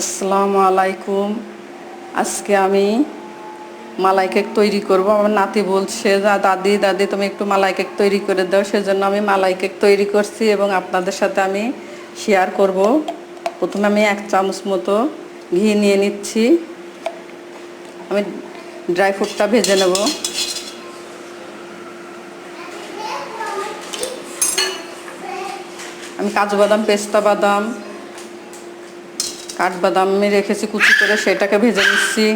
আসসালামু আলাইকুম। আজকে আমি মালাই কেক তৈরি করব। আমার নাতি বলছে, যা দাদি দাদি, তুমি একটু মালাই কেক তৈরি করে দাও। সেজন্য আমি মালাই কেক তৈরি করছি এবং আপনাদের সাথে আমি শেয়ার করব। প্রথমে আমি এক চামচ মতো ঘি নিয়ে নিচ্ছি। আমি ড্রাই ফ্রুটটা ভেজে নেব। আমি কাজু বাদাম, পেস্তা বাদাম কাঠবাদাম রেখেছি, কুচি করে সেটাকে ভেজে নিচ্ছি।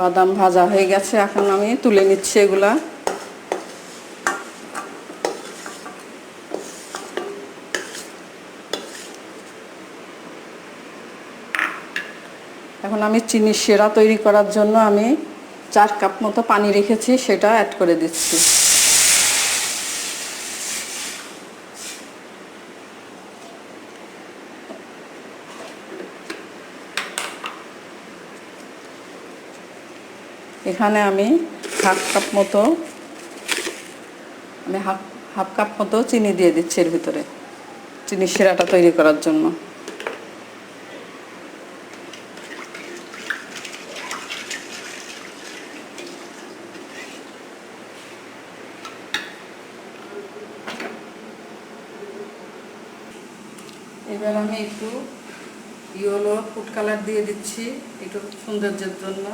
বাদাম ভাজা হয়ে গেছে, এখন আমি তুলে নিচ্ছি এগুলা। এখন আমি চিনি সেরা তৈরি করার জন্য আমি চার কাপ মতো পানি রেখেছি, সেটা অ্যাড করে দিচ্ছি। এখানে আমি হাফ কাপ মতো, আমি হাফ হাফ কাপ মতো চিনি দিয়ে দিচ্ছি এর ভিতরে চিনি সেরাটা তৈরি করার জন্য। এবার আমি একটু ইয়েলো ফুড কালার দিয়ে দিচ্ছি, একটু সৌন্দর্যের জন্য।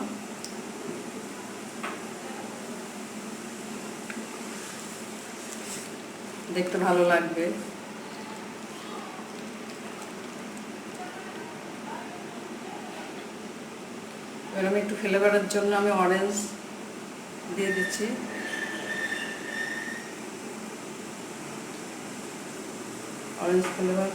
দেখতে ভালো লাগবে। এবার আমি একটু ফ্লেভারের জন্য আমি অরেঞ্জ দিয়ে দিচ্ছি। Orange flavour.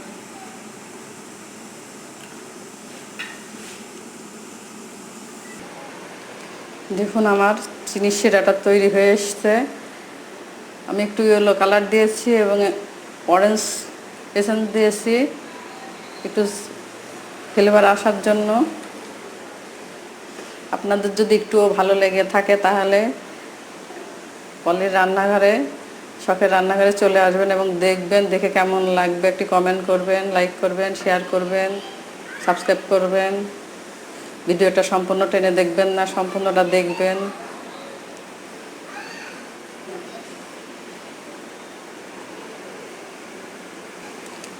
দেখুন আমার চিনি শিরাটা তৈরি হয়ে এসছে। আমি একটু ইয়েলো কালার দিয়েছি এবং অরেঞ্জ এসেন্স দিয়েছি। একটু ফ্লেভার আসার জন্য। আপনাদের যদি একটুও ভালো লেগে থাকে তাহলে পলির রান্নাঘরে, শখের রান্নাঘরে চলে আসবেন এবং দেখবেন, দেখে কেমন লাগবে। একটি কমেন্ট করবেন লাইক করবেন শেয়ার করবেন সাবস্ক্রাইব করবেন। ভিডিওটা সম্পূর্ণ টেনে দেখবেন না, সম্পূর্ণটা দেখবেন।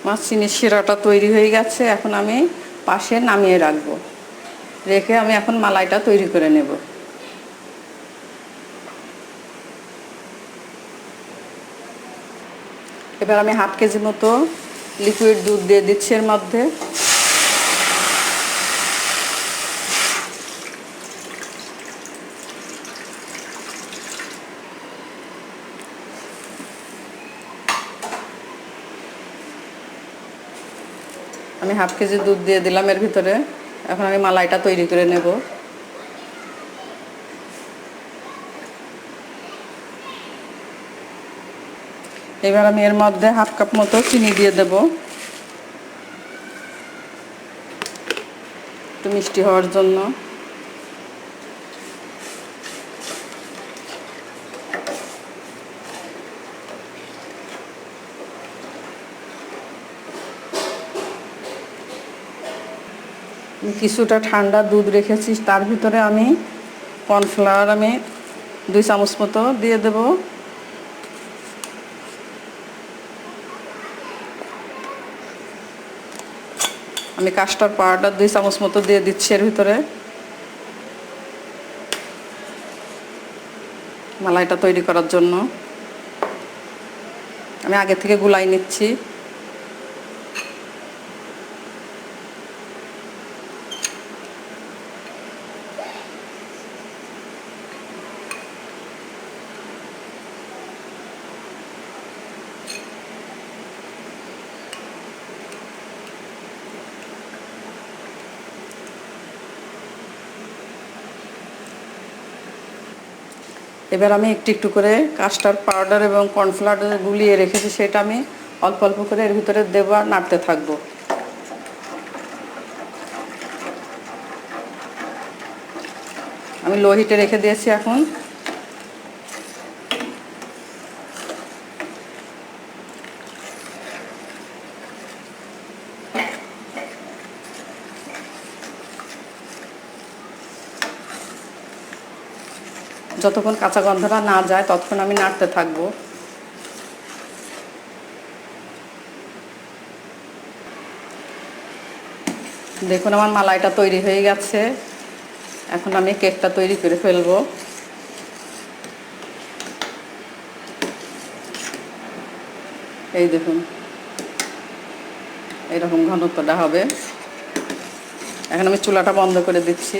মাছ চিনির শিরাটা তৈরি হয়ে গেছে, এখন আমি পাশে নামিয়ে রাখব। রেখে আমি এখন মালাইটা তৈরি করে নেব। এবার আমি হাফ কেজি মতো লিকুইড দুধ দিয়ে দিচ্ছি এর মধ্যে। আমি হাফ কেজি দুধ দিয়ে দিলাম এর ভিতরে। এখন আমি মালাইটা তৈরি করে নেব। এবার আমি এর মধ্যে হাফ কাপ মতো চিনি দিয়ে দেব। একটু মিষ্টি হওয়ার জন্য। কিছুটা ঠান্ডা দুধ রেখেছি, তার ভিতরে আমি কর্নফ্লাওয়ার আমি দুই চামচ মতো দিয়ে দেব। আমি কাস্টার পাউডার দুই চামচ মতো দিয়ে দিচ্ছি এর ভিতরে। মালাইটা তৈরি করার জন্য। আমি আগে থেকে গুলাই নিচ্ছি। এবার আমি একটু একটু করে কাস্টার্ড পাউডার এবং কর্নফ্লাওয়ার গুলিয়ে রেখেছি, সেটা আমি অল্প অল্প করে এর ভিতরে দেবো আর নাড়তে থাকব। আমি লো হিটে রেখে দিয়েছি এখন। যতক্ষণ কাঁচা গন্ধটা না যায়, ততক্ষণ আমি নাড়তে থাকব। দেখুন, আমার মালাইটা তৈরি হয়ে গেছে। এখন আমি কেকটা তৈরি করে ফেলব। এই দেখুন এইরকম ঘনত্বটা হবে। এখন আমি চুলাটা বন্ধ করে দিচ্ছি।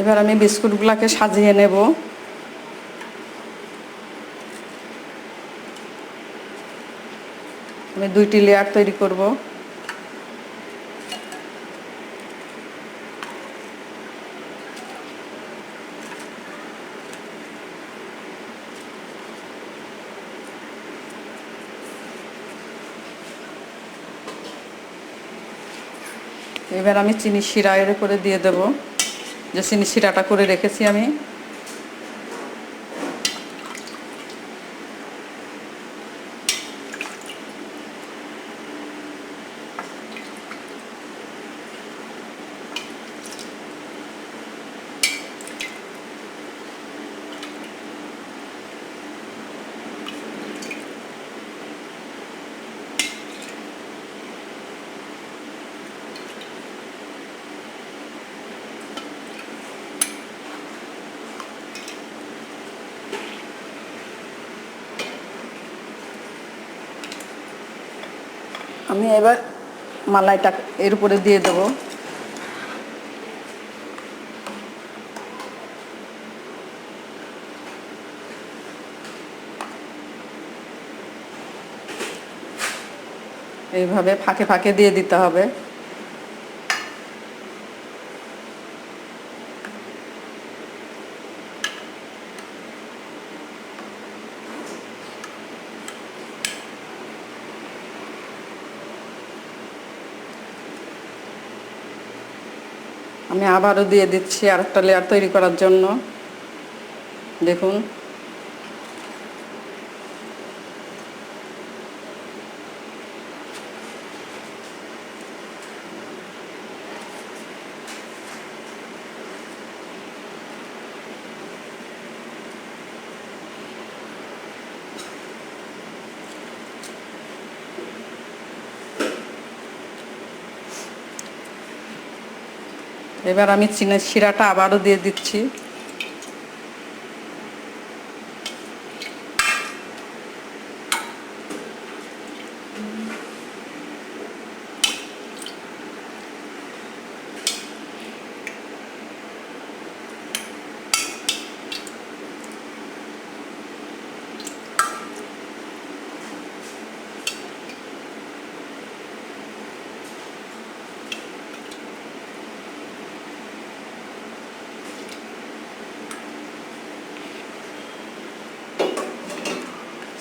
এবার আমি বিস্কুটগুলোকে সাজিয়ে নেব। আমি দুইটি লেয়ার তৈরি করব। এবার আমি চিনি শিরা এর করে দিয়ে দেবো। যে চিনি করে রেখেছি আমি। আমি এবার মালাইটা এর উপরে দিয়ে দেবো। এইভাবে ফাঁকে ফাঁকে দিয়ে দিতে হবে। আমি আবারও দিয়ে দিচ্ছি আর একটা লেয়ার তৈরি করার জন্য। দেখুন। এবার আমি চিনের শিরাটা আবারও দিয়ে দিচ্ছি।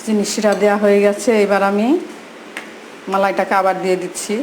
চিনি শিরা দেওয়া হয়ে গেছে এবার আমি মালাইটাকে আবার দিয়ে দিচ্ছি।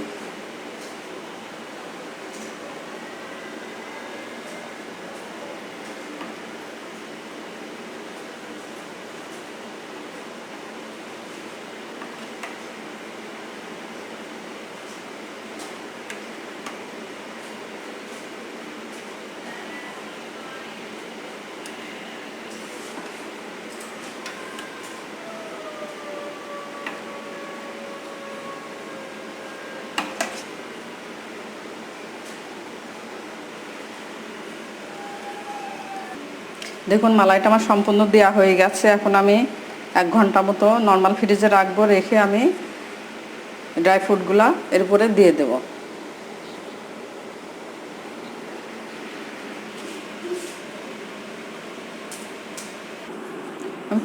দেখুন, মালাইটা আমার সম্পূর্ণ দেওয়া হয়ে গেছে। এখন আমি এক ঘণ্টা মতো নর্মাল ফ্রিজে রাখব, রেখে আমি ড্রাই ফ্রুটগুলা এর উপরে দিয়ে দেব।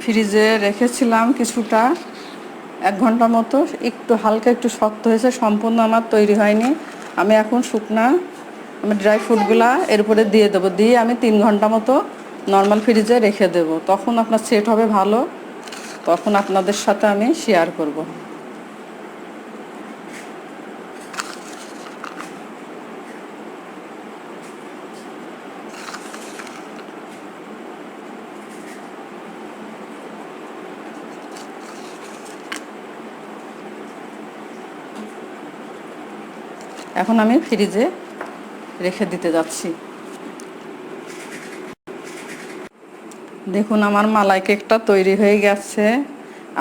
ফ্রিজে রেখেছিলাম কিছুটা, এক ঘণ্টা মতো, একটু হালকা, একটু শক্ত হয়েছে, সম্পূর্ণ আমার তৈরি হয়নি। আমি এখন শুকনা, আমি ড্রাই ফ্রুটগুলা এর উপরে দিয়ে দেবো। দিয়ে আমি তিন ঘণ্টা মতো নর্মাল ফ্রিজে রেখে দেবো। তখন আপনার সেট হবে ভালো। তখন আপনাদের সাথে আমি শেয়ার করব। এখন আমি ফ্রিজে রেখে দিতে যাচ্ছি। দেখুন, আমার মালাই কেকটা তৈরি হয়ে গেছে।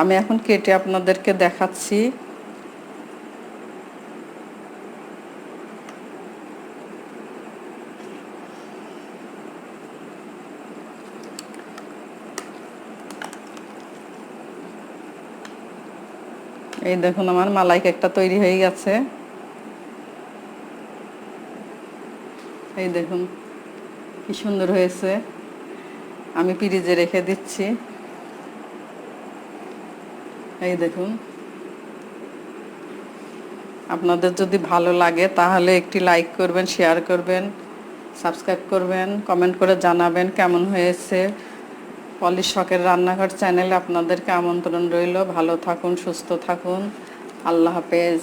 আমি এখন কেটে আপনাদেরকে দেখাচ্ছি। এই দেখুন, আমার মালাই কেকটা তৈরি হয়ে গেছে। এই দেখুন, কি সুন্দর হয়েছে। আমি ফ্রিজে রেখে দিচ্ছি। এই দেখুন। আপনাদের যদি ভালো লাগে তাহলে একটি লাইক করবেন, শেয়ার করবেন, সাবস্ক্রাইব করবেন, কমেন্ট করে জানাবেন কেমন হয়েছে। পলিশ শখের রান্নাঘর চ্যানেলে আপনাদেরকে আমন্ত্রণ রইল। ভালো থাকুন, সুস্থ থাকুন। আল্লাহ হাফেজ।